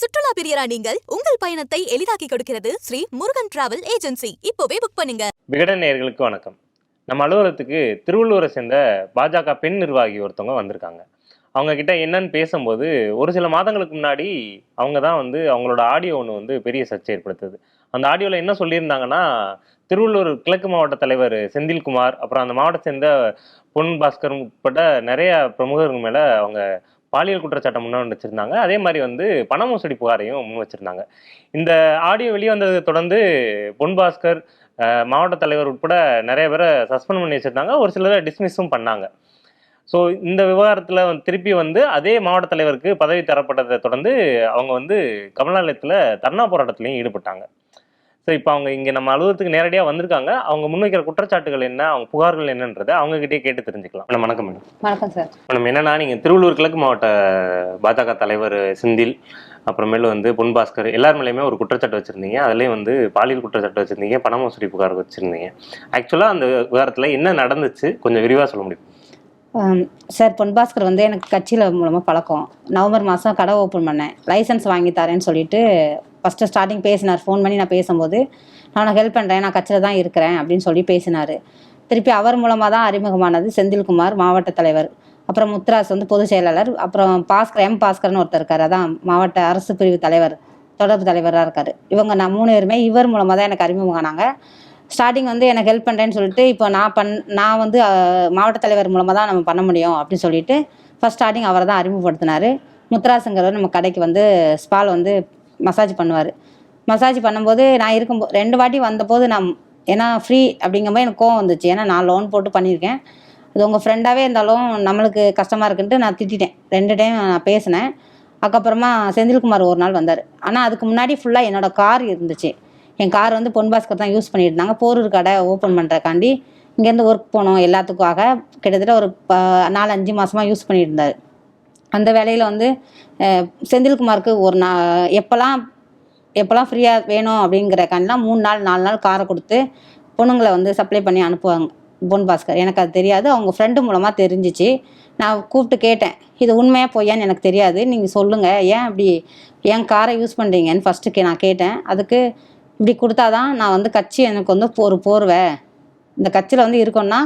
சுற்றுலா பிரியரா நீங்கள் உங்கள் பயணத்தை எளிதாக்கி கொடுக்கிறது ஸ்ரீ முருகன் டிராவல் ஏஜென்சி. இப்போவே புக் பண்ணுங்க. விகடன் நேர்களுக்கு வணக்கம். நம்ம அலுவலகத்துக்கு திருவள்ளூரை சேர்ந்த பாஜக பெண் நிர்வாகி ஒருத்தவங்க வந்திருக்காங்க. அவங்க கிட்ட என்னன்னு பேசும்போது ஒரு சில மாதங்களுக்கு முன்னாடி அவங்க தான் வந்து அவங்களோட ஆடியோ ஒன்று வந்து பெரிய சர்ச்சை ஏற்படுத்துது. அந்த ஆடியோவில் என்ன சொல்லியிருந்தாங்கன்னா திருவள்ளூர் கிழக்கு மாவட்ட தலைவர் செந்தில்குமார் அப்புறம் அந்த மாவட்டத்தை சேர்ந்த பொன் பாஸ்கர் உட்பட நிறைய பிரமுகர்கள் மேலே அவங்க பாலியல் குற்றச்சாட்டம் முன்னாடி வச்சிருந்தாங்க. அதே மாதிரி வந்து பண மோசடி புகாரையும் முன் வச்சிருந்தாங்க. இந்த ஆடியோ வெளியே வந்ததை தொடர்ந்து பொன் பாஸ்கர் மாவட்ட தலைவர் உட்பட நிறைய பேரை சஸ்பெண்ட் பண்ணி வச்சிருந்தாங்க. ஒரு சிலரை டிஸ்மிஸும் பண்ணாங்க. ஸோ இந்த விவகாரத்தில் திருப்பி வந்து அதே மாவட்ட தலைவருக்கு பதவி தரப்பட்டதை தொடர்ந்து அவங்க வந்து கமலாலயத்தில் தர்ணா போராட்டத்திலையும் ஈடுபட்டாங்க. ஸோ இப்போ அவங்க இங்கே நம்ம அலுவலகத்துக்கு நேரடியாக வந்திருக்காங்க. அவங்க முன்வைக்கிற குற்றச்சாட்டுகள் என்ன? அவங்க புகார்கள் என்னன்றதை அவங்க கிட்டே கேட்டு தெரிஞ்சுக்கலாம். மேடம் வணக்கம் மேடம். வணக்கம் சார். மேடம் என்னன்னா நீங்கள் திருவள்ளூர் கிழக்கு மாவட்ட பாஜக தலைவர் செந்தில் அப்புறமேலு வந்து பொன் பாஸ்கர் எல்லார் மேலேயுமே ஒரு குற்றச்சாட்டு வச்சுருந்தீங்க. அதுலேயும் வந்து பாலியல் குற்றச்சாட்டு வச்சுருந்தீங்க பண மோசடி புகார் வச்சுருந்தீங்க. ஆக்சுவலாக அந்த விவகாரத்தில் என்ன நடந்துச்சு? கொஞ்சம் விரிவாக சொல்ல முடியும்? சார் பொன்பாஸ்கர் வந்து எனக்கு கட்சியில் மூலமாக பழக்கம். நவம்பர் மாதம் கடை ஓப்பன் பண்ணேன். லைசன்ஸ் வாங்கி தரேன்னு சொல்லிட்டு ஃபஸ்ட்டு ஸ்டார்டிங் பேசினார். ஃபோன் பண்ணி நான் பேசும்போது நான் உனக்கு ஹெல்ப் பண்ணுறேன் நான் கட்சியில் தான் இருக்கிறேன் அப்படின்னு சொல்லி பேசினார். திருப்பி அவர் மூலமாக தான் அறிமுகமானது செந்தில்குமார் மாவட்ட தலைவர். அப்புறம் முத்ராஸ் வந்து பொதுச் செயலாளர். அப்புறம் பாஸ்கர் எம் பாஸ்கர்னு ஒருத்தர் இருக்கார் அதான் மாவட்ட அரசு பிரிவு தலைவர் தொடர்பு தலைவராக இருக்கார். இவங்க நான் மூணு பேருமே இவர் மூலமாக தான் எனக்கு அறிமுகமானாங்க. ஸ்டார்டிங் வந்து எனக்கு ஹெல்ப் பண்ணுறேன்னு சொல்லிட்டு இப்போ நான் பண் நான் வந்து மாவட்ட தலைவர் மூலமாக தான் நம்ம பண்ண முடியும் அப்படின்னு சொல்லிட்டு ஃபஸ்ட் ஸ்டார்டிங் அவரை தான் அறிமுகப்படுத்தினார். முத்ராசுங்கிறவர் நம்ம கடைக்கு வந்து ஸ்பால் வந்து மசாஜ் பண்ணுவார். மசாஜ் பண்ணும்போது நான் இருக்கும்போது ரெண்டு வாட்டி வந்தபோது நான் ஏன்னா ஃப்ரீ அப்படிங்கும்போது எனக்கு கோவம் வந்துச்சு. ஏன்னா நான் லோன் போட்டு பண்ணியிருக்கேன். அது உங்கள் ஃப்ரெண்டாகவே இருந்தாலும் நம்மளுக்கு கஷ்டமாக இருக்குன்ட்டு நான் திட்டிட்டேன். ரெண்டு டைம் நான் பேசினேன். அதுக்கப்புறமா செந்தில்குமார் ஒரு நாள் வந்தார். ஆனால் அதுக்கு முன்னாடி ஃபுல்லாக என்னோடய கார் இருந்துச்சு. என் கார் வந்து பொன் பாஸ்கர் தான் யூஸ் பண்ணிட்டு இருந்தாங்க. போரூர் கடை ஓப்பன் பண்ணுறக்காண்டி இங்கேருந்து ஒர்க் போனோம் எல்லாத்துக்காக. கிட்டத்தட்ட ஒரு ப நாலு அஞ்சு மாதமாக யூஸ் பண்ணிட்டு இருந்தார். அந்த வேலையில் வந்து செந்தில்குமாருக்கு ஒரு நா எப்போல்லாம் எப்போல்லாம் ஃப்ரீயாக வேணும் அப்படிங்கிறக்காண்டிலாம் மூணு நாள் நாலு நாள் காரை கொடுத்து பொண்ணுங்களை வந்து சப்ளை பண்ணி அனுப்புவாங்க. பொன் பாஸ்கர். எனக்கு அது தெரியாது. அவங்க ஃப்ரெண்டு மூலமாக தெரிஞ்சிச்சு. நான் கூப்பிட்டு கேட்டேன். இது உண்மையாக பொய்யான்னு எனக்கு தெரியாது. நீங்கள் சொல்லுங்கள் ஏன் அப்படி ஏன் காரை யூஸ் பண்ணுறீங்கன்னு ஃபஸ்ட்டு நான் கேட்டேன். அதுக்கு இப்படி கொடுத்தாதான் நான் வந்து கட்சி எனக்கு வந்து ஒரு போர்வை. இந்த கட்சியில் வந்து இருக்கோன்னா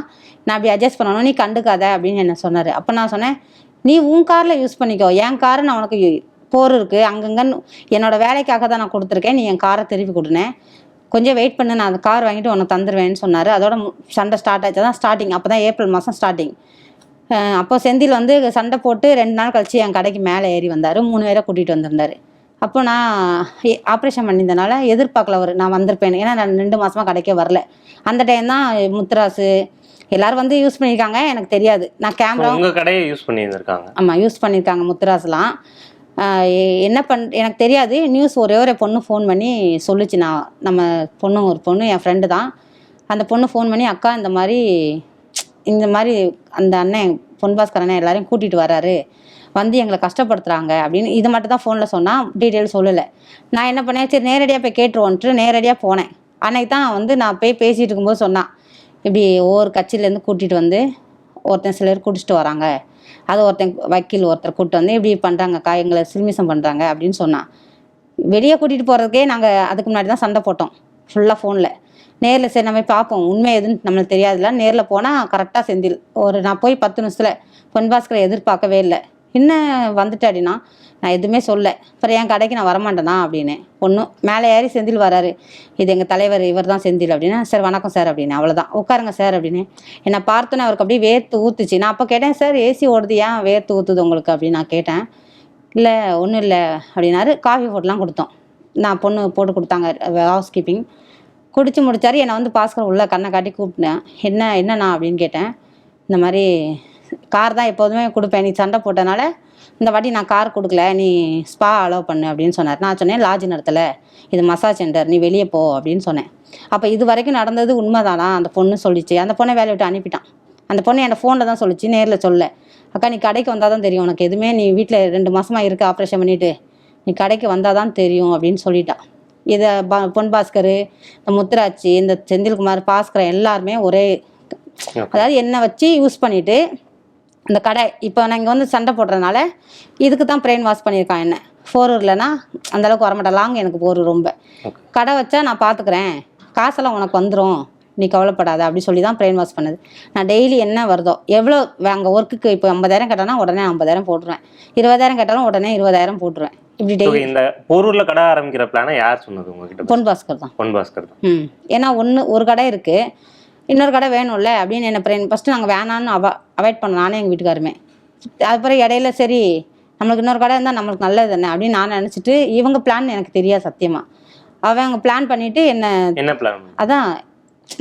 நான் அப்படி அட்ஜஸ்ட் பண்ணணும். நீ கண்டுக்காத அப்படின்னு என்ன சொன்னார். அப்போ நான் சொன்னேன் நீ உன் காரில் யூஸ் பண்ணிக்கோ. என் காரை நான் உனக்கு போர் இருக்குது அங்கங்கன்னு என்னோட வேலைக்காக தான் நான் கொடுத்துருக்கேன். நீ என் காரை திருப்பி கொடுனேன். கொஞ்சம் வெயிட் பண்ணு. நான் அந்த கார் வாங்கிட்டு உனக்கு தந்துடுவேன்னு சொன்னார். அதோட சண்டை ஸ்டார்ட் ஆச்சு தான் ஸ்டார்டிங் அப்போ தான் ஏப்ரல் மாதம் ஸ்டார்டிங் அப்போ செந்தில் வந்து சண்டை போட்டு ரெண்டு நாள் கழிச்சு என் கடைக்கு மேலே ஏறி வந்தார். மூணு பேரை கூட்டிகிட்டு வந்திருந்தார். அப்போ நான் ஆப்ரேஷன் பண்ணியிருந்தனால எதிர்பார்க்கல அவர். நான் வந்திருப்பேன் ஏன்னா நான் ரெண்டு மாசமா கடைக்கே வரல. அந்த டைம் தான் முத்துராசு எல்லாரும் வந்து யூஸ் பண்ணியிருக்காங்க எனக்கு தெரியாது. நான் கேமரா உங்க கடையை யூஸ் பண்ணியிருந்திருக்காங்க. ஆமாம் யூஸ் பண்ணியிருக்காங்க முத்துராஸ்லாம் என்ன பண் எனக்கு தெரியாது. நியூஸ் ஒரே ஒரு பொண்ணு ஃபோன் பண்ணி சொல்லுச்சு நான். நம்ம பொண்ணு ஒரு பொண்ணு என் ஃப்ரெண்டு தான். அந்த பொண்ணு ஃபோன் பண்ணி அக்கா இந்த மாதிரி இந்த மாதிரி அந்த அண்ணன் பொன்பாஸ்கர் அண்ணன் எல்லாரையும் கூட்டிகிட்டு வராரு வந்து எங்களை கஷ்டப்படுத்துகிறாங்க அப்படின்னு இது மட்டும் தான் ஃபோனில் சொன்னால் டீட்டெயில் சொல்லலை. நான் என்ன பண்ணேன் சரி நேரடியாக போய் கேட்டுருவோன்ட்டு நேரடியாக போனேன். அன்னைக்கு தான் வந்து நான் போய் பேசிகிட்டு இருக்கும்போது சொன்னான் இப்படி ஒவ்வொரு கட்சியிலேருந்து கூட்டிகிட்டு வந்து ஒருத்தன் சிலர் குடிச்சிட்டு வராங்க. அது ஒருத்தன் வக்கீல் ஒருத்தர் கூப்பிட்டு வந்து இப்படி பண்ணுறாங்கக்கா எங்களை சில்மிசம் பண்ணுறாங்க அப்படின்னு சொன்னான். வெளியே கூட்டிகிட்டு போகிறதுக்கே நாங்கள் அதுக்கு முன்னாடி தான் சண்டை போட்டோம். ஃபுல்லாக ஃபோனில் நேரில் சரி நம்ம போய் பார்ப்போம். உண்மை எதுன்னு நம்மளுக்கு தெரியாதுல நேரில் போனால் கரெக்டாக செந்தில். ஒரு நான் போய் பத்து நிமிஷத்தில் பொன்பாஸ்கரை எதிர்பார்க்கவே இல்லை. என்ன வந்துட்டு அப்படின்னா நான் எதுவுமே சொல்ல. அப்புறம் என் கடைக்கு நான் வரமாட்டேனா அப்படின்னு. ஒன்றும் மேலே ஏறி செந்தில் வராரு. இது எங்கள் தலைவர் இவர் தான் செந்தில் அப்படின்னா. சார் வணக்கம் சார் அப்படின்னு. அவ்வளோதான் உட்காருங்க சார் அப்படின்னு. என்னை பார்த்தோன்னே அவருக்கு அப்படியே வேர்த்து ஊத்துச்சு. நான் அப்போ கேட்டேன் சார் ஏசி ஓடுது. ஏன் வேர்த்து ஊற்றுது உங்களுக்கு? அப்படின்னு நான் கேட்டேன். இல்லை ஒன்றும் இல்லை அப்படின்னாரு. காஃபி போட்டுலாம் கொடுத்தோம். நான் பொண்ணு போட்டு கொடுத்தாங்க. Housekeeping. குடிச்சு முடிச்சாரு. என்னை வந்து பாஸ்கர் உள்ள கண்ணை காட்டி கூப்பிட்டேன். என்ன என்னண்ணா? அப்படின்னு கேட்டேன். இந்த மாதிரி கார் தான் எப்போதுமே கொடுப்பேன். நீ சண்டை போட்டனால இந்த வாட்டி நான் கார் கொடுக்கல. நீ ஸ்பா அலோவ் பண்ணு அப்படின்னு சொன்னார். நான் சொன்னேன் லாட்ஜ் நடத்தல. இது மசாஜ் சென்டர் நீ வெளியே போ. அப்படின்னு சொன்னேன். அப்போ இது வரைக்கும் நடந்தது உண்மைதானா? அந்த பொண்ணு சொல்லிச்சு. அந்த பொண்ணை வேலையை விட்டு அனுப்பிட்டான். அந்த பொண்ணு என் ஃபோனில் தான் சொல்லிச்சு. நேரில் சொல்ல. அக்கா நீ கடைக்கு வந்தால் தான் தெரியும். உனக்கு எதுவுமே நீ வீட்டில் ரெண்டு மாசமா இருக்க ஆப்ரேஷன் பண்ணிட்டு. நீ கடைக்கு வந்தால் தான் தெரியும். அப்படின்னு சொல்லிட்டான். இதை பா பொன் பாஸ்கர் இந்த முத்துராட்சி இந்த செந்தில்குமார் பாஸ்கர் எல்லாருமே ஒரே அதாவது என்னை வச்சு யூஸ் பண்ணிட்டு இந்த கடை இப்போ நான் இங்கே வந்து சண்டை போடுறதுனால இதுக்கு தான் பிரெயின் வாஷ் பண்ணியிருக்கான் என்ன. போரூர்லனா அந்த அளவுக்கு வரமாட்டேன். லாங் எனக்கு போரூர் ரொம்ப. கடை வச்சா நான் பார்த்துக்கிறேன் காசெல்லாம் உனக்கு வந்துடும் நீ கவலைப்படாத. அப்படி சொல்லி தான் பிரெயின் வாஷ் பண்ணது. நான் டெய்லி என்ன வருதோ எவ்வளோ அங்கே ஒர்க்குக்கு இப்போ ஐம்பதாயிரம் கேட்டானா உடனே ஐம்பதாயிரம் போட்டுருவேன். இருபதாயிரம் கேட்டாலும் உடனே இருபதாயிரம் போட்டுருவேன். இப்படி டெய்லி இந்த போரூர்ல கடை ஆரம்பிக்கிற பிளானை யார் சொன்னது உங்ககிட்ட? பொன் பாஸ்கர் தான். பொன் பாஸ்கர் தான். ம். ஏன்னா ஒன்று ஒரு கடை இருக்குது இன்னொரு கடை வேணும்ல அப்படின்னு என்ன பிரெயின் ஃபஸ்ட்டு நாங்கள் வேணான்னு அவ அவாய்ட் பண்ணோம் நானே எங்கள் வீட்டுக்காருமே. அதுக்கப்புறம் இடையில சரி நம்மளுக்கு இன்னொரு கடை இருந்தால் நம்மளுக்கு நல்லது தானே அப்படின்னு நான் நினச்சிட்டு இவங்க பிளான் எனக்கு தெரியாது சத்தியமாக அவங்க பிளான் பண்ணிவிட்டு என்ன என்ன பிளான் அதான்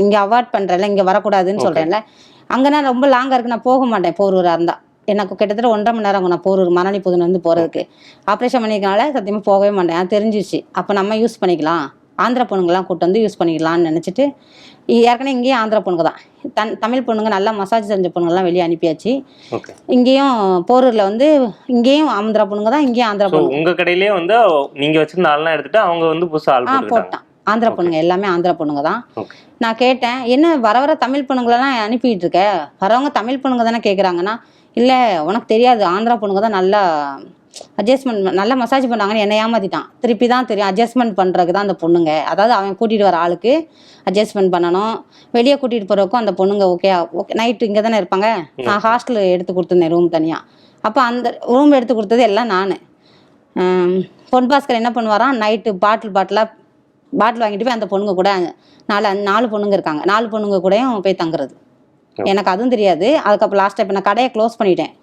இங்கே அவாய்ட் பண்ணுறேன்ல இங்கே வரக்கூடாதுன்னு. சொல்கிறேன்ல அங்கே நான் ரொம்ப லாங்காக இருக்கு நான் போக மாட்டேன் போரூராக இருந்தால் எனக்கு கிட்டத்தட்ட ஒன்றரை மணி நேரம் நான் போரூர் மரணி புதுன் வந்து போகிறதுக்கு ஆப்ரேஷன் பண்ணிக்கனால சத்தியமாக போகவே மாட்டேன் அது தெரிஞ்சிச்சு அப்போ நம்ம யூஸ் பண்ணிக்கலாம். ஆந்திரா பொண்ணுங்கெல்லாம் கூட்டு வந்து யூஸ் பண்ணிக்கலாம்னு நினச்சிட்டு ஏற்கனவே இங்கேயும் ஆந்திரா பொண்ணுங்க தான் தன் தமிழ் பொண்ணுங்க நல்லா மசாஜ் தெரிஞ்ச பொண்ணுங்கெல்லாம் வெளியே அனுப்பியாச்சு. இங்கேயும் போரூரில் வந்து இங்கேயும் ஆந்திரா பொண்ணுங்க தான் இங்கேயும் ஆந்திரா ஸோ பொண்ணுங்க. உங்க கடையிலேயே வந்து நீங்க வச்சிருந்த ஆள்லாம் எடுத்துட்டு அவங்க வந்து புதுசா ஆள் ஆ போட்டான். ஆந்திரா பொண்ணுங்க எல்லாமே ஆந்திரா பொண்ணுங்க தான் நான் கேட்டேன் என்ன வர வர தமிழ் பொண்ணுங்களெல்லாம் அனுப்பிட்டு இருக்க? வரவங்க தமிழ் பொண்ணுங்க தானே கேட்குறாங்கன்னா இல்லை உனக்கு தெரியாது. ஆந்திரா பொண்ணுங்க தான் நல்லா அட்ஜஸ்ட்மெண்ட் நல்லா மசாஜ் பண்ணாங்கன்னு என்னை ஏமாத்திட்டான். திருப்பி தான் தெரியும் அட்ஜஸ்ட்மெண்ட் பண்ணுறதுக்கு தான் அந்த பொண்ணுங்க. அதாவது அவன் கூட்டிகிட்டு வர ஆளுக்கு அட்ஜஸ்ட்மெண்ட் பண்ணணும். வெளியே கூட்டிகிட்டு போகிறதுக்கும் அந்த பொண்ணுங்க ஓகே ஓகே நைட்டு இங்கே தானே இருப்பாங்க? நான் ஹாஸ்டல் எடுத்து கொடுத்துருந்தேன் ரூம் தனியாக அப்போ அந்த ரூம் எடுத்து கொடுத்தது எல்லாம் நான். பொன் பாஸ்கர் என்ன பண்ணுவாராம்? நைட்டு பாட்டில் பாட்டிலாக பாட்டில் வாங்கிட்டு போய் அந்த பொண்ணுங்க கூட நாலு நாலு பொண்ணுங்க இருக்காங்க. நாலு பொண்ணுங்க கூடயும் போய் தங்குறது. எனக்கு அதுவும் தெரியாது. அதுக்கப்புறம் லாஸ்ட் இப்போ நான் கடையை க்ளோஸ் பண்ணிட்டேன்.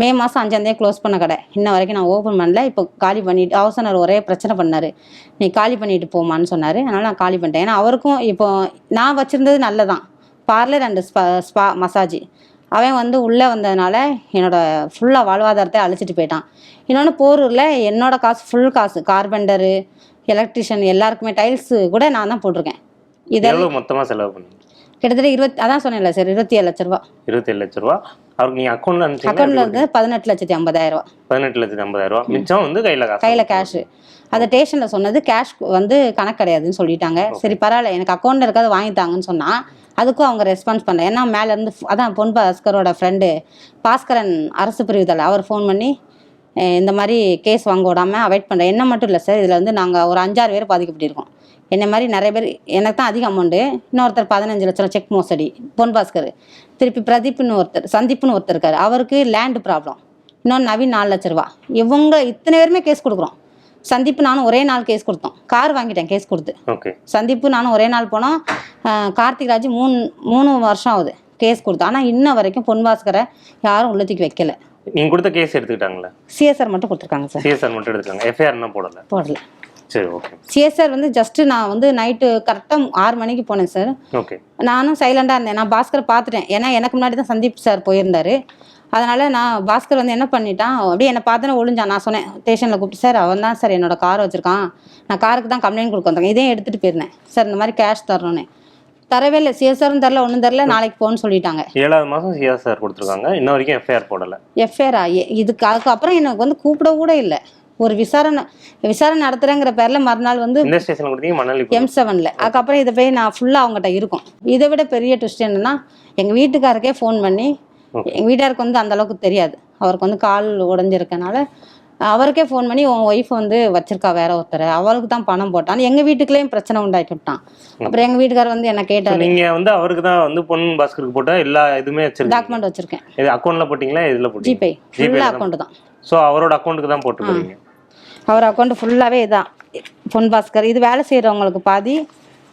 மே மாதம் அஞ்சாந்தேதி க்ளோஸ் பண்ண கடை. இன்ன வரைக்கும் நான் ஓப்பன் பண்ணல. இப்போ காலி பண்ணிட்டு அவசனர் ஒரே பிரச்சனை பண்ணார். நீ காலி பண்ணிட்டு போமான்னு சொன்னார். அதனால் நான் காலி பண்ணிட்டேன். ஏன்னா அவருக்கும் இப்போ நான் வச்சுருந்தது நல்லதான் parlour and spa spa massage அவன் வந்து உள்ளே வந்ததுனால என்னோட ஃபுல்லாக வாழ்வாதாரத்தை அழிச்சிட்டு போயிட்டான். இன்னொன்று போரூரில் என்னோட காசு ஃபுல் காசு. கார்பெண்டரு எலக்ட்ரிஷியன் எல்லாருக்குமே டைல்ஸு கூட நான் தான் போட்டிருக்கேன். இதெல்லாம் மொத்தமாக செலவு பண்ணீங்க? கிட்டத்தட்ட இருபத்தி அதான் சொன்னேன்ல சார் இருபத்தி ஏழு லட்ச ரூபா. இருபத்தி லட்ச ரூபா? அவருக்கு நீங்க அக்கௌண்ட்ல அக்கௌண்ட்ல இருந்து பதினெட்டு லட்சத்தி ஐம்பதாயிரம் ரூபா. பதினெட்டு லட்சத்தி ஐம்பதாயிரம் ரூபா. மிச்சம் வந்து கையில கையில் கேஷு அந்த ஸ்டேஷனில் சொன்னது கேஷ் வந்து கணக்கு கிடையாதுன்னு சொல்லிட்டாங்க. சரி பரவாயில்ல. எனக்கு அக்கௌண்ட்டில் இருக்காது வாங்கித்தாங்கன்னு சொன்னால் அதுக்கும் அவங்க ரெஸ்பான்ஸ் பண்ணல. ஏன்னா மேலேருந்து அதான் பொன் பாஸ்கரோட ஃப்ரெண்டு பாஸ்கரன் அரசு பிரிவுதல் அவர் ஃபோன் பண்ணி "அஹ் இந்த மாதிரி கேஸ் வாங்க விடாமல் அவாய்ட் பண்ணுறேன் என்ன மட்டும் இல்லை சார் இதில் வந்து நாங்கள் ஒரு அஞ்சாறு பேர் பாதிக்கப்பட்டிருக்கோம். என்ன மாதிரி நிறைய பேர் எனக்கு தான் அதிக அமௌண்ட்டு இன்னொருத்தர் பதினஞ்சு லட்சம் செக் மோசடி பொன் பாஸ்கர். திருப்பி பிரதீப்னு ஒருத்தர் சந்தீப்னு ஒருத்தர் இருக்கார். அவருக்கு லேண்டு ப்ராப்ளம் இன்னொன்று நவீன் நாலு லட்ச ரூபா. இவங்க இத்தனை பேருமே கேஸ் கொடுக்குறோம். சந்தீப் நானும் ஒரே நாள் கேஸ் கொடுத்தோம். கார் வாங்கிட்டேன் கேஸ் கொடுத்து. ஓகே சந்தீப்பு நானும் ஒரே நாள் போனோம் கார்த்திக் ராஜ் மூணு மூணு வருஷம் ஆகுது கேஸ் கொடுத்தோம். ஆனால் இன்ன வரைக்கும் பொன் பாஸ்கரை யாரும் உள்ளத்துக்கு வைக்கல. நீங்க கொடுத்த கேஸ் எடுத்துக்கிட்டாங்களா? சிஎஸ்ஆர் மட்டும் கொடுத்துருக்காங்க சார். சிஎஸ்ஆர் மட்டும் எடுத்துக்காங்க எஃப்ஐஆர் போடல. போடல. சரி ஓகே சிஎஸ்ஆர் வந்து ஜஸ்ட்டு நான் வந்து நைட்டு கரெக்டாக ஆறு மணிக்கு போனேன் சார். ஓகே நானும் சைலண்டாக இருந்தேன். நான் பாஸ்கரை பார்த்துட்டேன். ஏன்னா எனக்கு முன்னாடி தான் சந்தீப் சார் போயிருந்தாரு. அதனால் நான் பாஸ்கர் வந்து என்ன பண்ணிட்டான் அப்படியே என்னை பார்த்தோன்னே ஒளிஞ்சான். நான் சொன்னேன் ஸ்டேஷனில் கூப்பிட்டு சார் அவன் தான் சார் என்னோட கார் வச்சுருக்கான். நான் காருக்கு தான் கம்ப்ளைண்ட் கொடுக்க வந்தேன் இதையும் எடுத்துகிட்டு போயிருந்தேன். சார் இந்த மாதிரி கேஷ் தரணும்னு. தரவே இல்லை. சிஎஸ்ஆரும் தரல ஒன்றும் தரல. நாளைக்கு போன்னு சொல்லிட்டாங்க. ஏழாவது மாசம் சிஎஸ்ஆர் கொடுத்துருக்காங்க. இன்ன வரைக்கும் எஃப்ஐஆர் போடல. எஃப்ஐஆரா இதுக்கு அதுக்கப்புறம் எனக்கு வந்து கூப்பிட கூட இல்லை. ஒரு விசாரணை விசாரணை நடத்துகிறேங்கிற பேரில் மறுநாள் வந்து எம் செவனில் அதுக்கப்புறம் இதை போய் நான் ஃபுல்லாக அவங்ககிட்ட இருக்கும். இதை விட பெரிய ட்விஸ்ட் என்னன்னா எங்கள் வீட்டுக்காருக்கே ஃபோன் பண்ணி எங்கள் வீட்டாருக்கு வந்து அந்த அளவுக்கு தெரியாது. அவருக்கு வந்து கால் உடஞ்சிருக்கனால அவருக்கே ஃபோன் பண்ணி உன் ஒய்ஃப் வந்து வச்சிருக்கா வேற ஒருத்தர். அவளுக்கு தான் பணம் போட்டான். எங்கள் வீட்டுக்குள்ளேயும் பிரச்சனை உண்டாக்கி விட்டான். அப்புறம் எங்கள் வீட்டுக்காரர் வந்து என்ன கேட்டார்? நீங்க வந்து அவருக்கு தான் வந்து பொன் பாஸ்கருக்கு போட்ட எல்லா வச்சிருக்கீங்க. டாக்குமெண்ட் வச்சுருக்கேன். இது அக்கௌண்ட்ல போட்டீங்களா? இதுல போட்டீங்க? ஜிபே ஃபுல்லாக அக்கௌண்ட் தான் ஸோ அவரோட அக்கௌண்ட்டுக்கு தான் போட்டுருக்கீங்க அவர் அக்கௌண்ட் ஃபுல்லாகவே இதான். பொன் பாஸ்கர். இது வேலை செய்கிறவங்களுக்கு பாதி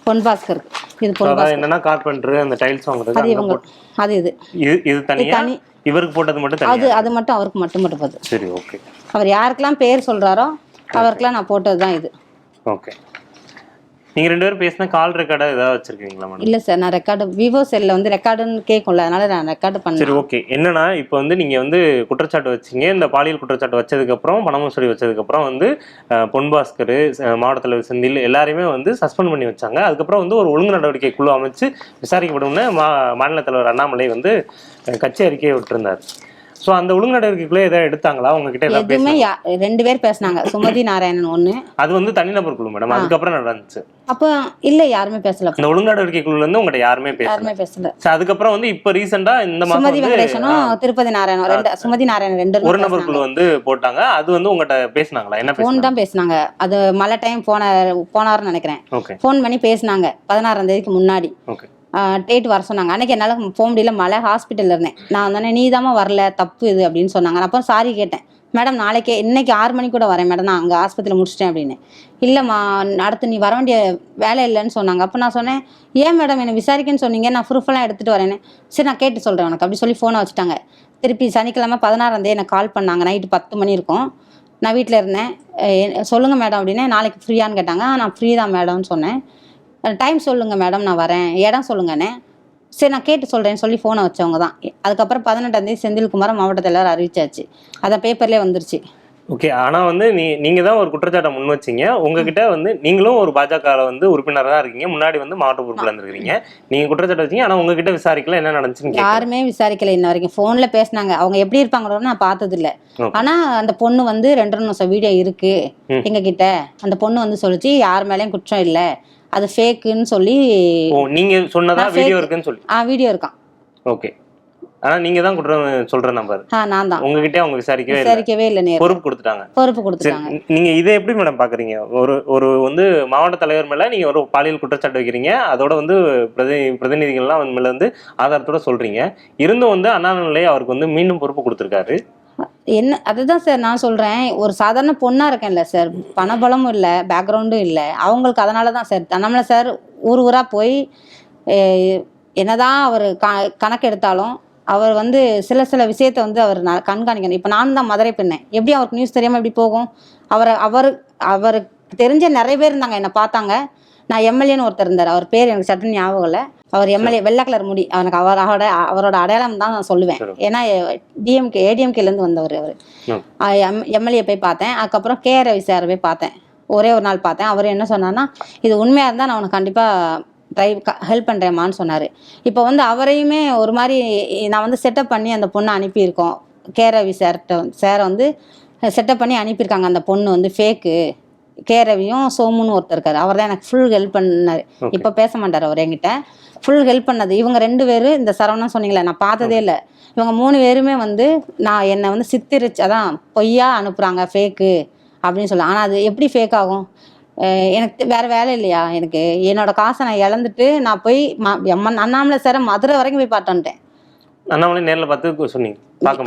பொன் பாஸ்கர். இது பொன் அதாவது என்னன்னா கார்பெண்டர் அந்த டைல்ஸ் வாங்குறது அது இவங்க. அது இது. இது தனி. இவருக்கு போட்டது மட்டும் அது அது மட்டும் அவருக்கு மட்டும் மட்டும் போகுது சரி ஓகே அவர் யாருக்கெல்லாம் பேர் சொல்றாரோ அவருக்கெல்லாம் நான் போட்டது தான் இது. ஓகே நீங்க ரெண்டு பேரும் பேசின கால் ரெக்கார்டா ஏதாவது வச்சிருக்கீங்களா மேடம் இல்லை சார் நான் ரெக்கார்டு விவோ செல்லில் வந்து ரெக்கார்டுன்னு கேட்கும்ல அதனால நான் ரெக்கார்டு சரி பண்ணேன் ஓகே என்னன்னா இப்போ வந்து நீங்க வந்து குற்றச்சாட்டு வச்சீங்க. இந்த பாலியல் குற்றச்சாட்டு வச்சதுக்கு அப்புறம் பண மோசடி வச்சதுக்கு அப்புறம் வந்து பொன் பாஸ்கர் மாவட்ட தலைவர் செந்தில் எல்லாரையுமே வந்து சஸ்பெண்ட் பண்ணி வச்சாங்க. அதுக்கப்புறம் வந்து ஒரு ஒழுங்கு நடவடிக்கை குழு அமைச்சு விசாரிக்கப்படும்னு மா மாநில தலைவர் அண்ணாமலை வந்து கட்சி அறிக்கையை விட்டிருந்தார். சோ அந்த ஒழுங்கு நடவடிக்கைக்குள்ள ஏதாவது எடுத்தாங்களா? உங்ககிட்ட ஏதாவது எதுவுமே பேசுனாங்க யா- ரெண்டு பேர் பேசுனாங்க. சுமதி நாராயணன் ஒண்ணு. அது வந்து தனிநபர் குழு மேடம். அதுக்கப்புறம் நடந்துச்சு. அப்போ இல்ல யாருமே பேசல. அந்த குழுல இருந்து உங்ககிட்ட யாருமே பேசல. யாருமே பேசல. சரி, அதுக்கப்புறம் வந்து இப்ப ரீசெண்டா இந்த மாசம் சுமதி வந்து வெங்கடேசனும் திருப்பதி நாராயணன் ரெண்டு சுமதி நாராயணன் ரெண்டு ஒரு நபர் குழு வந்து போட்டாங்க. அது வந்து உங்ககிட்ட பேசுனாங்களா? என்ன ஃபோன் பேசுனாங்க? தான் பேசுனாங்க. அது மழை டைம் போன போனாருன்னு நினைக்கிறேன். ஓகே ஃபோன் பண்ணி பேசுனாங்க. பதினாறாம் தேதிக்கு முன்னாடி. ஓகே டேட் வர சொன்னாங்க. அன்னைக்கு என்னால் போக முடியல. மழை ஹாஸ்பிட்டலில் இருந்தேன். நான் தானே நீ வரல. தப்பு இது அப்படின்னு சொன்னாங்க. நான் அப்புறம் சாரி கேட்டேன். மேடம் நாளைக்கே இன்னைக்கு ஆறு மணி கூட வரேன் மேடம். நான் அங்கே ஆஸ்பத்திரியில் முடிச்சிட்டேன் அப்படின்னு. இல்லைம்மா அடுத்து நீ வர வேண்டிய வேலை இல்லைன்னு சொன்னாங்க. அப்போ நான் சொன்னேன் ஏன் மேடம் என்னை விசாரிக்கன்னு சொன்னீங்க? நான் ப்ரூஃபெல்லாம் எடுத்துகிட்டு வரேன்னு. சரி நான் கேட்டு சொல்கிறேன் உனக்கு அப்படி சொல்லி ஃபோனை வச்சுட்டாங்க. திருப்பி சனிக்கிழமை பதினாறாம் எனக்கு கால் பண்ணாங்க. நைட்டு பத்து மணி இருக்கும். நான் வீட்டில் இருந்தேன். சொல்லுங்கள் மேடம் அப்படின்னு நாளைக்கு ஃப்ரீயான்னு கேட்டாங்க. நான் ஃப்ரீ தான் மேடம்னு சொன்னேன். டைம் சொல்லுங்கள் மேடம் நான் வரேன். இடம் சொல்லுங்கண்ணே. சரி நான் கேட்டு சொல்கிறேன்னு சொல்லி ஃபோனை வச்சவங்க தான். அதுக்கப்புறம் பதினெட்டாம் தேதி செந்தில்குமார் மாவட்ட தலைவர் அறிவிச்சாச்சு. அதான் பேப்பர்லேயே வந்துருச்சு. ஓகே ஆனா வந்து நீ நீங்க தான் ஒரு குற்றச்சாட்டை முன் வச்சீங்க. உங்ககிட்ட வந்து நீங்களும் ஒரு பாஜக இருக்கீங்க இருக்கீங்க இருக்கீங்க. முன்னாடி வந்து மாவட்ட பொறுப்புல இருந்திருக்கீங்க நீங்க குற்றச்சாட்டை வச்சீங்க. ஆனா உங்ககிட்ட விசாரிக்கல. என்ன நடந்துச்சுன்னு. யாருமே விசாரிக்கல இன்ன வரைக்கும். ஃபோனில் பேசினாங்க. அவங்க எப்படி இருப்பாங்களோன்னு நான் பார்த்தது இல்ல Okay. ஆனா அந்த பொண்ணு வந்து ரெண்டு நிமிஷம் வீடியோ இருக்கு ம். எங்க கிட்ட அந்த பொண்ணு வந்து சொல்லிச்சு யார் மேலேயும் குற்றம் இல்லை. அது ஃபேக்குன்னு சொல்லி நீங்க சொன்னதா வீடியோ. இருக்குன்னு சொல்லி. ஆ வீடியோ இருக்கான். ஓகே. ஆனா நீங்க தான் குற்றம் சொல்ற நம்பர் நான் தான். உங்ககிட்ட அவங்க விசாரிக்கவே விசாரிக்கவே இல்லை நேரம் பொறுப்பு கொடுத்துட்டாங்க. பொறுப்பு கொடுத்துட்டாங்க. நீங்க இதை எப்படி மேடம் பாக்குறீங்க? ஒரு ஒரு வந்து மாவட்ட தலைவர் மேல நீங்க ஒரு பாலியல் குற்றச்சாட்டு வைக்கிறீங்க. அதோட வந்து பிரதி பிரதிநிதிகள்லாம் வந்து மேல வந்து ஆதாரத்தோட சொல்றீங்க. இருந்தும் வந்து அண்ணாமலை அவருக்கு வந்து மீண்டும் பொறுப்பு கொடுத்துருக்காரு. என்ன அதுதான் சார் நான் சொல்கிறேன் ஒரு சாதாரண பொண்ணாக இருக்கேன்ல சார் பணபலமும் இல்லை பேக்ரவுண்டும் இல்லை. அவங்களுக்கு அதனால தான் சார் நம்மள சார் ஊர் ஊராக போய் என்னதான் அவர் க கணக்கு எடுத்தாலும் அவர் வந்து சில சில விஷயத்த வந்து அவர் நான் கண்காணிக்கணும். இப்போ நானும் தான் மதுரை பெண்ணேன் எப்படி அவருக்கு நியூஸ் தெரியாமல் எப்படி போகும்? அவரை அவர் அவருக்கு தெரிஞ்ச நிறைய பேர் இருந்தாங்க என்னை பார்த்தாங்க. நான் எம்எல்ஏன்னு ஒருத்தர் இருந்தார். அவர் பேர் எனக்கு சட்டுன்னு ஞாபகம் இல்லை. அவர் எம்எல்ஏ வெள்ளை கலர் முடி. அவனுக்கு அவர் அவரோட அவரோட அடையாளம் தான் நான் சொல்லுவேன். ஏன்னா டிஎம்கே ஏடிஎம்கேலேருந்து வந்தவர் அவர். எம்எல்ஏ போய் பார்த்தேன். அதுக்கப்புறம் கேஆர் ரவி சாரை போய் பார்த்தேன். ஒரே ஒரு நாள் பார்த்தேன். அவர் என்ன சொன்னார்னா இது உண்மையாக இருந்தால் நான் உனக்கு கண்டிப்பாக ட்ரை ஹெல்ப் பண்ணுறேம்மான்னு சொன்னார். இப்போ வந்து அவரையுமே ஒரு மாதிரி நான் வந்து செட்டப் பண்ணி அந்த பொண்ணை அனுப்பியிருக்கோம். கே ரவி சார்கிட்ட சாரை வந்து செட்டப் பண்ணி அனுப்பியிருக்காங்க அந்த பொண்ணு வந்து ஃபேக்கு கே ரவியும் சோமுன்னு ஒருத்தர் இருக்காரு. அவர் தான் எனக்கு ஃபுல் ஹெல்ப் பண்ணார். இப்போ பேச மாட்டார் அவர் என்கிட்ட. ஃபுல் ஹெல்ப் பண்ணது. இவங்க ரெண்டு பேரும் இந்த சரவணன் சொன்னீங்களே நான் பார்த்ததே இல்லை. இவங்க மூணு பேருமே வந்து நான் என்னை வந்து சித்தரிச்சு அதான் பொய்யா அனுப்புகிறாங்க ஃபேக்கு அப்படின்னு சொல்லலாம் ஆனால் அது எப்படி ஃபேக் ஆகும்? எனக்கு வேற வேலை இல்லையா எனக்கு? என்னோட காசை நான் இழந்துட்டு நான் போய் அண்ணாமலை சாரை மதுரை வரைக்கும் போய் பார்த்து வந்துட்டேன். அண்ணாமலை நேர்ல பார்த்து சொன்னீங்க.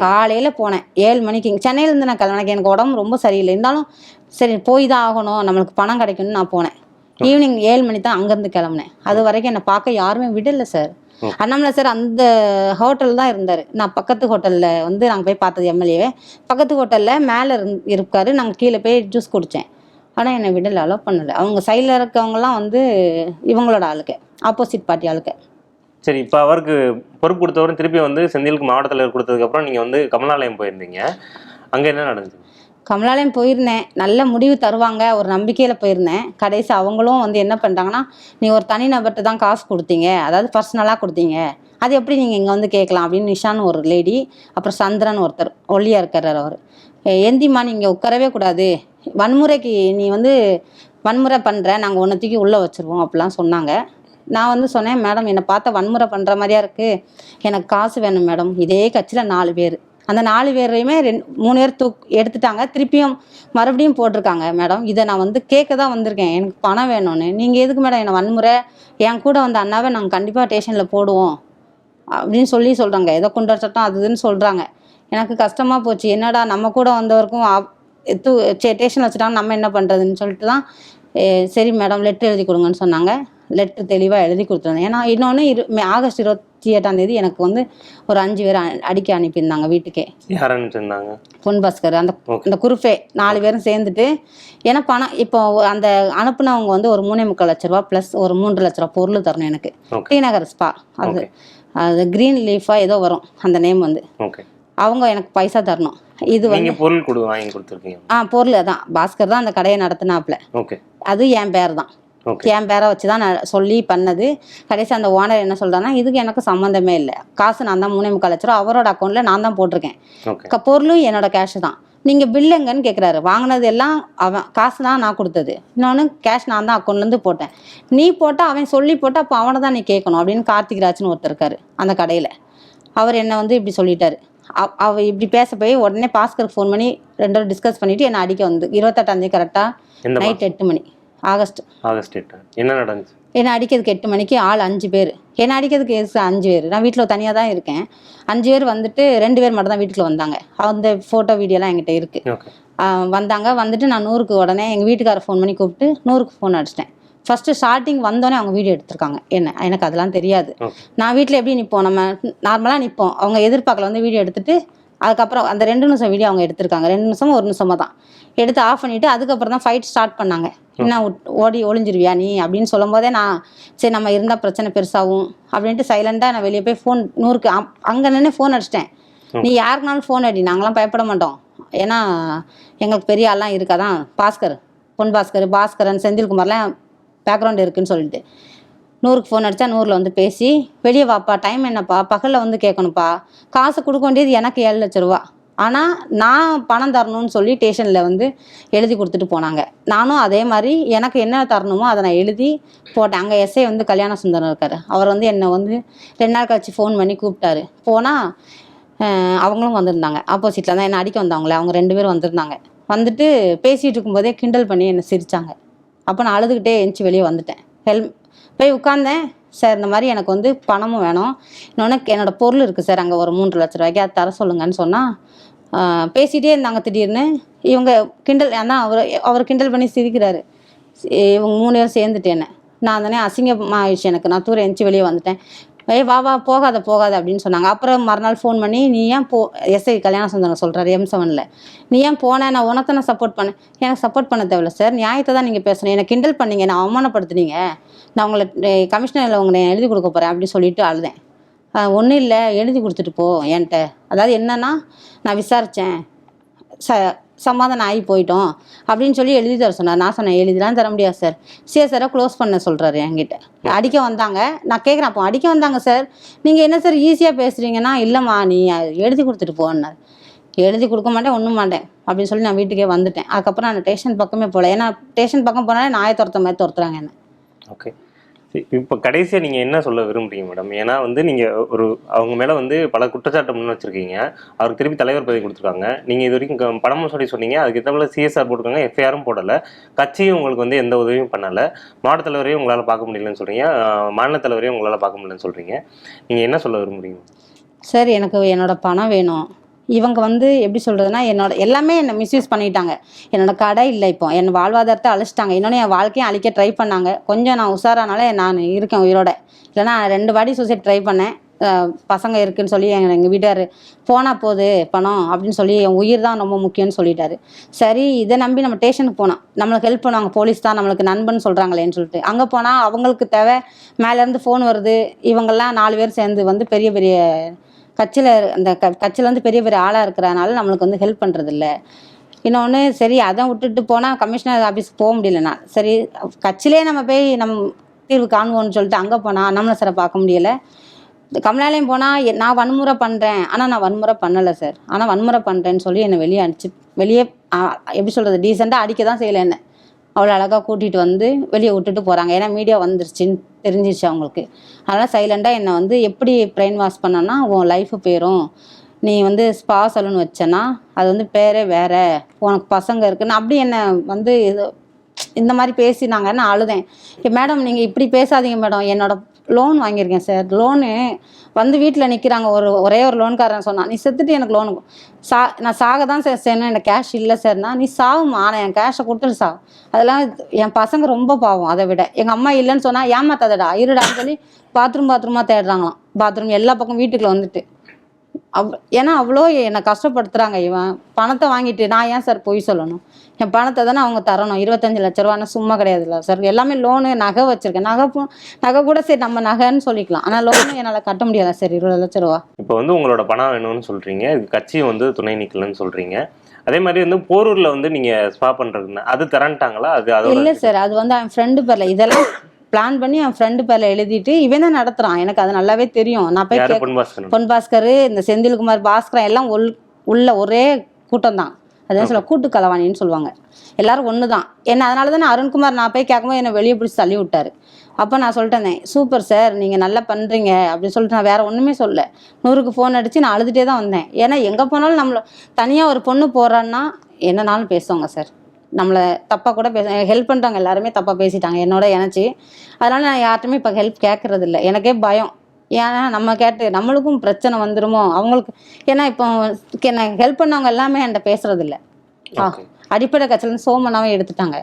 காலையில போனேன். ஏழு மணிக்கு சென்னையில இருந்து நான் கிளம்புனேன். எனக்கு உடம்பு ரொம்ப சரியில்லை. இருந்தாலும் சரி போய் தான் ஆகணும். நம்மளுக்கு பணம் கிடைக்கும்னு நான் போனேன். ஈவினிங் ஏழு மணி தான் அங்கேருந்து கிளம்புனேன். அது வரைக்கும் என்னை பார்க்க யாருமே விடல சார். அண்ணாமலை சார் அந்த ஹோட்டல் தான் இருந்தார். நான் பக்கத்து ஹோட்டலில் வந்து நாங்கள் போய் பார்த்தது எம்எல்ஏவே பக்கத்து ஹோட்டலில் மேலே இருந் இருக்காரு. நாங்கள் கீழே போய் ஜூஸ் குடித்தேன் ஆனால் என்னை விடல அலோவ் பண்ணலை. அவங்க சைடில் இருக்கவங்கலாம் வந்து இவங்களோட ஆளுக்கு ஆப்போசிட் பார்ட்டி ஆளுக்கு. சரி இப்போ அவருக்கு பொறுப்பு கொடுத்தவரும் திருப்பி வந்து செந்திலுக்கு மாவட்ட தலைவர் கொடுத்ததுக்கப்புறம் நீங்கள் வந்து கமலாலயம் போயிருந்தீங்க. அங்கே என்ன நடந்துச்சு? கமலாலயம் போயிருந்தேன். நல்ல முடிவு தருவாங்க. ஒரு நம்பிக்கையில் போயிருந்தேன். கடைசி அவங்களும் வந்து என்ன பண்ணுறாங்கன்னா நீ ஒரு தனி நபர்கிட்ட தான் காசு கொடுத்தீங்க. அதாவது பர்சனலாக கொடுத்தீங்க. அது எப்படி நீங்கள் இங்கே வந்து கேட்கலாம்? அப்படின்னு நிஷான்னு ஒரு லேடி அப்புறம் சந்திரன் ஒருத்தர் ஒல்லியாக இருக்கார் அவர். எந்திம்மா நீங்கள் உட்காரவே கூடாது. வன்முறைக்கு நீ வந்து வன்முறை பண்ணுற நாங்கள் ஒன்றுத்துக்கு உள்ளே வச்சுருவோம். அப்படிலாம் சொன்னாங்க. நான் வந்து சொன்னேன் மேடம் என்னை பார்த்தா வன்முறை பண்ணுற மாதிரியா இருக்குது எனக்கு காசு வேணும் மேடம். இதே கட்சியில் நாலு பேர். அந்த நாலு பேரையுமே ரெண்டு மூணு பேர் தூக் எடுத்துட்டாங்க. திருப்பியும் மறுபடியும் போட்டிருக்காங்க மேடம். இதை நான் வந்து கேட்க தான் வந்திருக்கேன். எனக்கு பணம் வேணும்னு. நீங்கள் எதுக்கு மேடம் என்னை வன்முறை? என் கூட வந்த அண்ணாவை நாங்கள் கண்டிப்பாக ஸ்டேஷனில் போடுவோம். அப்படின்னு சொல்லி சொல்கிறாங்க ஏதோ குண்டர் சட்டம் அது இதுன்னு சொல்கிறாங்க எனக்கு கஷ்டமாக போச்சு. என்னடா நம்ம கூட வந்தவருக்கும் தூ ஸ்டேஷனில் வச்சுட்டாங்க நம்ம என்ன பண்ணுறதுன்னு சொல்லிட்டு தான் "ஏ, சரி மேடம் லெட்டர் எழுதி கொடுங்கன்னு சொன்னாங்க. லெட்டர் தெளிவாக எழுதி கொடுத்துருந்தேன் ஏன்னா இன்னொன்று இரு ஆகஸ்ட் இருபத்தி எட்டாம் தேதி எனக்கு வந்து ஒரு அஞ்சு பேர் அடிக்க அனுப்பியிருந்தாங்க வீட்டுக்கே. யார் அனுப்பிச்சிருந்தாங்க? பொன் பாஸ்கர். அந்த. அந்த குரூப்பே நாலு பேரும் சேர்ந்துட்டு ஏன்னா பணம் இப்போ அந்த அனுப்புனவங்க வந்து ஒரு மூணே முக்கால் லட்ச ரூபா ப்ளஸ் ஒரு மூன்று லட்ச ரூபா பொருள் தரணும் எனக்கு. டி நகர் ஸ்பா அது. அது க்ரீன் லீஃபா ஏதோ வரும் அந்த நேம் வந்து. அவங்க எனக்கு பைசா தரணும். இது வந்து பொருள் வாங்கி கொடுத்துருக்கீங்க. ஆ பொருள் அதான். பாஸ்கர் தான் அந்த கடையை நடத்தினாப்புல. ஓகே அது என் பேர் தான். என் பேரை வச்சு தான் நான் சொல்லி பண்ணது. கடைசி அந்த ஓனர் என்ன சொல்கிறான்னா இதுக்கு எனக்கு சம்மந்தமே இல்லை. காசு நான் தான் மூணே முக்கால் லட்ச ரூபா அவரோட அக்கௌண்ட்டில் நான் தான் போட்டிருக்கேன். பொருளும் என்னோட கேஷ் தான். நீங்கள் பில் எங்கன்னு கேட்குறாரு வாங்கினது எல்லாம் அவன் காசு தான் நான் கொடுத்தது. இன்னொன்று கேஷ் நான் தான் அக்கௌண்ட்லேருந்து போட்டேன். நீ போட்டால் அவன் சொல்லி போட்டால் அப்போ அவனை தான் நீ கேட்கணும் அப்படின்னு கார்த்திக் ராஜ்னு ஒருத்தர் இருக்காரு அந்த கடையில். அவர் என்னை வந்து இப்படி சொல்லிட்டாரு. அவ- இப்படி பேச போய் உடனே பாஸ்கருக்கு ஃபோன் பண்ணி ரெண்டு டிஸ்கஸ் பண்ணிவிட்டு என்னை அடிக்க வந்து இருபத்தெட்டாந்தேதி கரெக்டாக? நைட் எட்டு மணி. ஆகஸ்ட். ஆகஸ்ட் எட்டு? என்ன நடந்துச்சு? என்னை அடிக்கிறதுக்கு எட்டு மணிக்கு ஆள் அஞ்சு பேர். என்னை அடிக்கிறதுக்கு அஞ்சு பேர்? நான் வீட்டில் தனியாக தான் இருக்கேன். அஞ்சு பேர் வந்துட்டு ரெண்டு பேர் மட்டும் தான் வீட்டுக்குள்ள வந்தாங்க. அந்த ஃபோட்டோ வீடியோலாம் என்கிட்ட இருக்குது ஓகே. வந்தாங்க. வந்துட்டு நான் நூறுக்கு உடனே எங்கள் வீட்டுக்காரர் ஃபோன் பண்ணி கூப்பிட்டு நூறுக்கு ஃபோன் அடிச்சிட்டேன். ஃபஸ்ட்டு ஸ்டார்டிங் வந்தோடனே அவங்க வீடியோ எடுத்திருக்காங்க. என்ன? எனக்கு அதெல்லாம் தெரியாது. நான் வீட்டில் எப்படி நிற்போம் நம்ம நார்மலாக நிற்போம் அவங்க எதிர்பார்க்கல வந்து வீடியோ எடுத்துட்டு அதுக்கப்புறம் அந்த ரெண்டு நிமிஷம் வீடியோ அவங்க எடுத்திருக்காங்க. ரெண்டு நிமிஷமும் ஒரு நிமிஷமாக தான். எடுத்து ஆஃப் பண்ணிவிட்டு அதுக்கப்புறம் தான் ஃபைட் ஸ்டார்ட் பண்ணாங்க. என்ன ஓடி ஒளிஞ்சிருவியா நீ? அப்படின்னு சொல்லும் போதே நான் சரி நம்ம இருந்தால் பிரச்சனை பெருசாகும் அப்படின்ட்டு சைலண்டாக நான் வெளியே போய் ஃபோன் நூறுக்கு அங்கே நின்று ஃபோன் அடிச்சிட்டேன். நீ யாருக்குனாலும் ஃபோன் அடி நாங்களாம் பயப்பட மாட்டோம். ஏன்னா எங்களுக்கு பெரிய ஆள்லாம் இருக்காதான். பாஸ்கர் பொன் பாஸ்கர் பாஸ்கரன் செந்தில்குமார்லாம் பேக்ரவுண்ட் இருக்குன்னு சொல்லிட்டு. நூறுக்கு ஃபோன் அடித்தா நூறில் வந்து பேசி வெளியே வாப்பா டைம் என்னப்பா? பகலில் வந்து கேட்கணும்ப்பா காசு கொடுக்க வேண்டியது எனக்கு ஏழு லட்ச ரூபா. ஆனால் நான் பணம் தரணும்னு சொல்லி ஸ்டேஷனில் வந்து எழுதி கொடுத்துட்டு போனாங்க. நானும் அதே மாதிரி எனக்கு என்ன தரணுமோ அதை நான் எழுதி போட்டேன். அங்கே எஸ்ஐ வந்து கல்யாண சுந்தரம் இருக்கார். அவர் வந்து என்னை வந்து ரெண்டு நாள் கழிச்சு ஃபோன் பண்ணி கூப்பிட்டாரு. போனால் அவங்களும் வந்திருந்தாங்க. ஆப்போசிட்டில் தான் என்னை அடிக்க வந்தவங்களே அவங்க ரெண்டு பேரும் வந்திருந்தாங்க. வந்துட்டு பேசிகிட்டு இருக்கும்போதே கிண்டல் பண்ணி என்னை சிரித்தாங்க அப்போ நான் அழுதுகிட்டே எழுந்துச்சி வெளியே வந்துட்டேன். ஹெல்ப் போய் உட்காந்தேன் சார் இந்த மாதிரி எனக்கு வந்து பணமும் வேணும். இன்னொன்று என்னோட பொருள் இருக்குது சார் அங்கே ஒரு மூன்று லட்ச ரூபாய்க்கு. அதை தர சொல்லுங்கன்னு சொன்னால் பேசிகிட்டே இருந்தாங்க திடீர்னு. இவங்க கிண்டல் ஏன்னா அவர் அவர் கிண்டல் பண்ணி சிரிக்கிறாரு. இவங்க மூணு பேரும் சேர்ந்துட்டேன்னு. நான் தானே அசிங்கமாக ஆயிடுச்சு எனக்கு. நான் தூரம் எந்திச்சு வெளியே வந்துட்டேன். ஏய் வா வா போகாத போகாத அப்படின்னு சொன்னாங்க. அப்புறம் மறுநாள் ஃபோன் பண்ணி நீ ஏன் போ எஸ்ஐ கல்யாண சுந்தரம் சொல்கிறாரு எம் செவனில் நீ ஏன் போனேன் நான் உனத்தை நான் சப்போர்ட் பண்ணேன் எனக்கு சப்போர்ட் பண்ண தேவையில்ல சார் நியாயத்தை தான் நீங்கள் பேசணும். என்னை கிண்டல் பண்ணீங்க. நான் அவமானப்படுத்துனீங்க. நான் உங்களை கமிஷனரில் உங்களை எழுதி கொடுக்க போகிறேன் அப்படின்னு சொல்லிட்டு அழுதேன். ஒன்றும் இல்லை. எழுதி கொடுத்துட்டு போ என்கிட்ட. அதாவது என்னன்னா நான் விசாரித்தேன் ச சமாதானம் ஆகி போயிட்டோம் அப்படின்னு சொல்லி எழுதி தர சொன்னார். நான் சொன்னேன் எழுதிலாம் தர முடியாது சார். சிஎஸ்ஆரை க்ளோஸ் பண்ண சொல்கிறாரு என்கிட்ட. அடிக்க வந்தாங்க. நான் கேட்குறேன் அப்போ அடிக்க வந்தாங்க சார். நீங்கள் என்ன சார் ஈஸியாக பேசுகிறீங்கன்னா இல்லைம்மா நீ எழுதி கொடுத்துட்டு போன்னார் எழுதி கொடுக்க மாட்டேன் ஒன்றும் மாட்டேன் அப்படின்னு சொல்லி நான் வீட்டுக்கே வந்துட்டேன். அதுக்கப்புறம் நான் ஸ்டேஷன் பக்கமே போகல. ஏன்னா ஸ்டேஷன் பக்கம் போனாலே நாயை துரத்த மாதிரி துரத்துறாங்க என்ன. ஓகே இப்போ கடைசியாக நீங்கள் என்ன சொல்ல விரும்புறீங்க மேடம் ஏன்னா வந்து நீங்கள் ஒரு அவங்க மேலே வந்து பல குற்றச்சாட்டு முன் வச்சிருக்கீங்க. அவருக்கு திருப்பி தலைவர் பதவி கொடுத்துருக்காங்க. நீங்கள் இது வரைக்கும் க- பணமும் சொல்லி சொன்னீங்க. அதுக்கு ஏற்ற சிஎஸ்ஆர் போட்டிருக்காங்க. எஃப்ஐஆரும் போடலை. கட்சியும் உங்களுக்கு வந்து எந்த உதவியும் பண்ணலை. மாவட்ட தலைவரையும் உங்களால் பார்க்க முடியலன்னு சொல்கிறீங்க மாநில தலைவரையும் உங்களால் பார்க்க முடியலன்னு சொல்கிறீங்க நீங்கள் என்ன சொல்ல விரும்புறீங்க? சார் எனக்கு என்னோட பணம் வேணும். இவங்க வந்து எப்படி சொல்கிறதுனா என்னோட எல்லாமே என்னை மிஸ்யூஸ் பண்ணிட்டாங்க. என்னோட கடை இல்லை இப்போ. என் வாழ்வாதாரத்தை அழிச்சிட்டாங்க. இன்னொன்று என் வாழ்க்கையும் அழிக்க ட்ரை பண்ணாங்க. கொஞ்சம் நான் உஷாரானால நான் இருக்கேன் உயிரோட. இல்லைன்னா ரெண்டு வாட்டி சூசைட் ட்ரை பண்ணேன். பசங்க இருக்குன்னு சொல்லி எங்கள் எங்கள் வீட்டார் போனால் போகுது பணம் அப்படின்னு சொல்லி என் உயிர் தான் ரொம்ப முக்கியம்னு சொல்லிட்டாரு. சரி இதை நம்பி நம்ம ஸ்டேஷனுக்கு போனோம் நம்மளுக்கு ஹெல்ப் பண்ணுவாங்க. போலீஸ் தான் நம்மளுக்கு நண்பன் சொல்கிறாங்களேன்னு சொல்லிட்டு. அங்கே போனால் அவங்களுக்கு தேவை. மேலேருந்து ஃபோன் வருது. இவங்கெல்லாம் நாலு பேர் சேர்ந்து வந்து பெரிய பெரிய கட்சியில் அந்த க கட்சியில் வந்து பெரிய பெரிய ஆளாக இருக்கிறனால நம்மளுக்கு வந்து ஹெல்ப் பண்ணுறதில்ல இன்னொன்று சரி அதை விட்டுட்டு போனால் கமிஷனர் ஆஃபீஸ்க்கு போக முடியலண்ணா சரி கட்சியிலே நம்ம போய் நம் தீர்வு காணுவோம்னு சொல்லிட்டு அங்கே போனால் நம்மளை சாரை பார்க்க முடியலை. கமலாலயம் போனால் நான் வன்முறை பண்ணுறேன் ஆனால் நான் வன்முறை பண்ணலை சார் ஆனால் வன்முறை பண்ணுறேன்னு சொல்லி என்னை வெளியே அடிச்சு வெளியே எப்படி சொல்கிறது டீசெண்டாக அடிக்க தான் செய்யலை என்ன. அவ்வளோ அழகாக கூட்டிகிட்டு வந்து வெளியே விட்டுட்டு போகிறாங்க ஏன்னா மீடியா வந்துருச்சுன்னு தெரிஞ்சிருச்சு அவங்களுக்கு. அதனால் சைலண்டாக என்னை வந்து எப்படி பிரெயின் வாஷ் பண்ணனா உன் லைஃபு போயிடும் நீ வந்து ஸ்பா சலூன் வச்சேன்னா அது வந்து பேரே வேற. உனக்கு பசங்க இருக்குன்னு அப்படி என்னை வந்து இது இந்த மாதிரி பேசினாங்கன்னு அழுதேன். மேடம் நீங்கள் இப்படி பேசாதீங்க மேடம் என்னோட லோன் வாங்கியிருக்கேன் சார் லோனு வந்து வீட்டில் நிற்கிறாங்க ஒரு ஒரே ஒரு லோன்காரன் சொன்னான் நீ செத்துட்டு எனக்கு லோனு சா நான் சாக தான் சார் செய்யணும். எனக்கு கேஷ் இல்லை சார்னா நீ சாவுமா ஆனால் என் கேஷை கொடுத்துட்டு சாவு. அதெல்லாம் என் பசங்க ரொம்ப பாவம் அதை விட. எங்கள் அம்மா இல்லைன்னு சொன்னால் ஏமாத்தாதடா இருடான்னு சொல்லி பாத்ரூம் பாத்ரூமாக தேடுறாங்களாம். பாத்ரூம் எல்லா பக்கம் வீட்டுக்குள்ள வந்துட்டு. அவ் ஏன்னா அவ்வளோ என்னை கஷ்டப்படுத்துகிறாங்க இவன். பணத்தை வாங்கிட்டு நான் ஏன் சார் பொய் சொல்லணும்? பணத்தை தானே அவங்க தரணும். இருபத்தஞ்சு லட்ச ரூபான்னு சும்மா கிடையாதுல்ல சார் எல்லாமே லோனு நகை வச்சுருக்கேன். நகை நகை கூட சரி நம்ம நகைன்னு சொல்லிக்கலாம். ஆனால் லோனு என்னால் கட்ட முடியாது சார் இருபது லட்ச ரூபா. இப்போ வந்து உங்களோட பணம் வேணும்னு சொல்கிறீங்க கட்சியும் வந்து துணை நிற்கலன்னு சொல்கிறீங்க அதே மாதிரி வந்து போரூர்ல வந்து நீங்க ஸ்பா பண்றதுன்னு அது தரன்ட்டாங்களா அது இல்லை சார் அது வந்து அவன் ஃப்ரெண்டு பேரில். இதெல்லாம் பிளான் பண்ணி அவன் ஃப்ரெண்டு பேரில் எழுதிட்டு இவன் தான் நடத்துகிறான் எனக்கு அது நல்லாவே தெரியும். நான் போய் பொன் பாஸ்கர் இந்த செந்தில்குமார் பாஸ்கரன் எல்லாம் உள் உள்ள ஒரே கூட்டம் தான். அதான் சொல்ல கூட்டு கலவாணின்னு சொல்லுவாங்க. எல்லாரும் ஒன்று தான் என்ன அதனால தான் அருண்குமார் நான் போய் கேட்கும்போது என்னை வெளியே பிடிச்சி தள்ளி விட்டாரு. அப்போ நான் சொல்லிட்டேன் சூப்பர் சார் நீங்கள் நல்லா பண்ணுறீங்க அப்படின்னு சொல்லிட்டு நான் வேற ஒன்றுமே சொல்ல. நூறுக்கு ஃபோன் அடித்து நான் அழுதுகிட்டே தான் வந்தேன். ஏன்னா எங்கே போனாலும் நம்மள தனியாக ஒரு பொண்ணு போகிறான்னா என்னனாலும் பேசுவாங்க சார். நம்மளை தப்பாக கூட பேச ஹெல்ப் பண்ணுறாங்க எல்லாருமே தப்பாக பேசிட்டாங்க என்னோட இணைச்சி அதனால் நான் யார்ட்டுமே இப்போ ஹெல்ப் கேட்கறது இல்லை எனக்கே பயம். ஏன்னா நம்ம கேட்டு நம்மளுக்கும் பிரச்சனை வந்துருமோ? அவங்களுக்கு ஏன்னா இப்போ என்ன ஹெல்ப் பண்ணவங்க எல்லாமே என்கிட்ட பேசுறது Okay. அடிப்படை கட்சியிலேருந்து சோமனாவே எடுத்துட்டாங்க.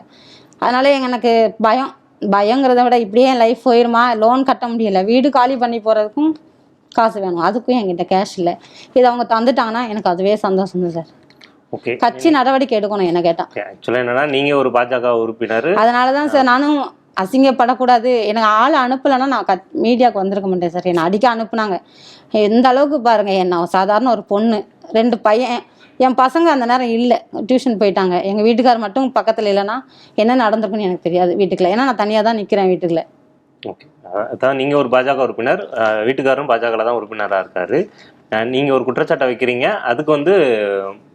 அதனால எனக்கு பயம் பயங்கிறத விட இப்படியே லைஃப் போயிருமா? லோன் கட்ட முடியல. வீடு காலி பண்ணி போகிறதுக்கும் காசு வேணும். அதுக்கும் என்கிட்ட கேஷ் இல்லை. இது அவங்க தந்துட்டாங்கன்னா எனக்கு அதுவே சந்தோஷம் தான் சார் கட்சி நடவடிக்கை எடுக்கணும் என்ன கேட்டால் ஆக்சுவலா என்னன்னா நீங்க ஒரு பாஜக உறுப்பினர். அதனால தான் சார் நானும் அசிங்கப்படக்கூடாது. எனக்கு ஆள் அனுப்பலைன்னா நான் கத் மீடியாவுக்கு வந்திருக்க மாட்டேன் சார். என்னை அடிக்க அனுப்புனாங்க. எந்த அளவுக்கு பாருங்க என்ன சாதாரண ஒரு பொண்ணு ரெண்டு பையன் என் பசங்க அந்த நேரம் இல்லை. டியூஷன் போயிட்டாங்க. எங்கள் வீட்டுக்கார் மட்டும் பக்கத்தில் இல்லைன்னா என்ன நடந்திருக்குன்னு எனக்கு தெரியாது வீட்டுக்குள்ள. ஏன்னா நான் தனியாக தான் நிற்கிறேன் வீட்டுக்குள்ள. ஓகே. அதான் நீங்கள் ஒரு பாஜக உறுப்பினர் வீட்டுக்காரரும் பாஜக தான் உறுப்பினராக இருக்காரு. அஹ் நீங்க ஒரு குற்றச்சாட்டை வைக்கிறீங்க. அதுக்கு வந்து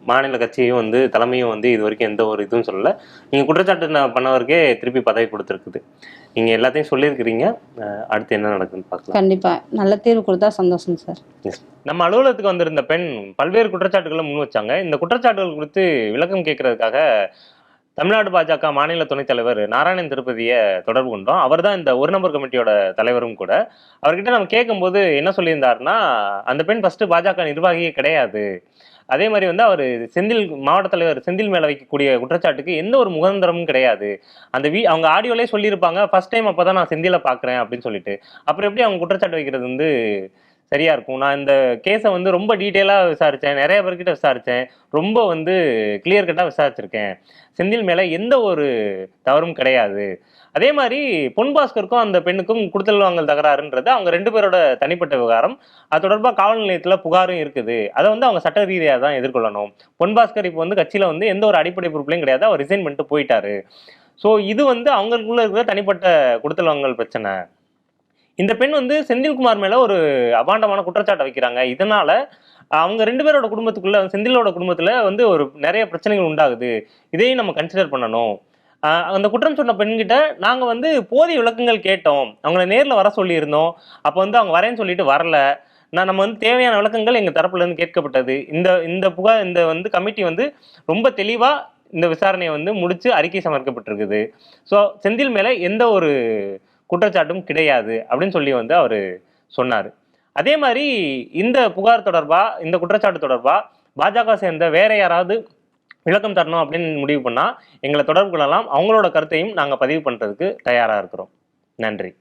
மாநில கட்சியும் வந்து தலைமையும் வந்து இது வரைக்கும் எந்த ஒரு இதுவும் சொல்லல. நீங்க குற்றச்சாட்டு ந- பண்ணவருக்கே திருப்பி பதவி கொடுத்துருக்குது. நீங்க எல்லாத்தையும் சொல்லியிருக்கிறீங்க. அடுத்து என்ன நடக்குதுன்னு பார்க்கலாம். கண்டிப்பாக நல்ல தீர்வு கொடுத்தா சந்தோஷம் சார். நம்ம அலுவலகத்துக்கு வந்திருந்த பெண் பல்வேறு குற்றச்சாட்டுகளை முன் வச்சாங்க. இந்த குற்றச்சாட்டுகள் குறித்து விளக்கம் கேட்கறதுக்காக தமிழ்நாடு பாஜக மாநில துணைத் தலைவர் நாராயணன் திருப்பதியை தொடர்பு கொண்டோம். அவர் தான் இந்த ஒரு நம்பர் கமிட்டியோட தலைவரும் கூட. அவர்கிட்ட நம்ம கேட்கும்போது என்ன சொல்லியிருந்தாருன்னா அந்த பெண் ஃபஸ்ட்டு பாஜக நிர்வாகியே கிடையாது. அதே மாதிரி வந்து அவர் செந்தில் மாவட்ட தலைவர் செந்தில் மேலே வைக்கக்கூடிய குற்றச்சாட்டுக்கு எந்த ஒரு முகந்திரமும் கிடையாது. அந்த வீ அவங்க ஆடியோலேயே சொல்லியிருப்பாங்க ஃபர்ஸ்ட் டைம் அப்பதான் நான் செந்தில பார்க்குறேன் அப்படின்னு சொல்லிட்டு. அப்புறம் எப்படி அவங்க குற்றச்சாட்டு வைக்கிறது வந்து சரியா இருக்கும். நான் இந்த கேஸை வந்து ரொம்ப டீட்டெயிலாக விசாரித்தேன் நிறைய பேர்கிட்ட விசாரித்தேன் ரொம்ப வந்து கிளியர் கட்டாக விசாரிச்சிருக்கேன். செந்தில் மேலே எந்த ஒரு தவறும் கிடையாது. அதே மாதிரி பொன் பாஸ்கருக்கும் அந்த பெண்ணுக்கும் கொடுத்தல் வாங்கல் தகராறுன்றது அவங்க ரெண்டு பேரோட தனிப்பட்ட விவகாரம். அது தொடர்பாக காவல் நிலையத்தில் புகாரும் இருக்குது. அதை வந்து அவங்க சட்ட ரீதியாக தான் எதிர்கொள்ளணும். பொன் பாஸ்கர் இப்போ வந்து கட்சியில் வந்து எந்த ஒரு அடிப்படை பொறுப்புலையும் கிடையாது. அவர் ரிசைன் பண்ணிட்டு போயிட்டாரு. ஸோ இது வந்து அவங்களுக்குள்ள இருக்கிற தனிப்பட்ட கொடுத்தல் வாங்கல் பிரச்சனை. இந்த பெண் வந்து செந்தில்குமார் மேல ஒரு அபாண்டமான குற்றச்சாட்டை வைக்கிறாங்க. இதனால அவங்க ரெண்டு பேரோட குடும்பத்துக்குள்ள செந்திலோட குடும்பத்துல வந்து ஒரு நிறைய பிரச்சனைகள் உண்டாகுது. இதையும் நம்ம கன்சிடர் பண்ணணும். அந்த குற்றம் சொன்ன பெண்கிட்ட நாங்க வந்து போதிய விளக்கங்கள் கேட்டோம். அவங்கள நேர்ல வர சொல்லியிருந்தோம். அப்போ வந்து அவங்க வரேன்னு சொல்லிட்டு வரல. நான் நம்ம வந்து தேவையான விளக்கங்கள் எங்க தரப்புல இருந்து கேட்கப்பட்டது. இந்த இந்த புகார் இந்த வந்து கமிட்டி வந்து ரொம்ப தெளிவா இந்த விசாரணையை வந்து முடிச்சு அறிக்கை சமர்க்கப்பட்டிருக்குது ஸோ செந்தில் மேல எந்த ஒரு குற்றச்சாட்டும் கிடையாது அப்படின்னு சொல்லி வந்து அவர் சொன்னார். அதே மாதிரி இந்த புகார் தொடர்பாக இந்த குற்றச்சாட்டு தொடர்பாக பாஜக சேர்ந்த வேற யாராவது விளக்கம் தரணும் அப்படின்னு முடிவு பண்ணால் எங்களை தொடர்பு கொள்ளலாம். அவங்களோட கருத்தையும் நாங்கள் பதிவு பண்ணுறதுக்கு தயாராக இருக்கிறோம். நன்றி.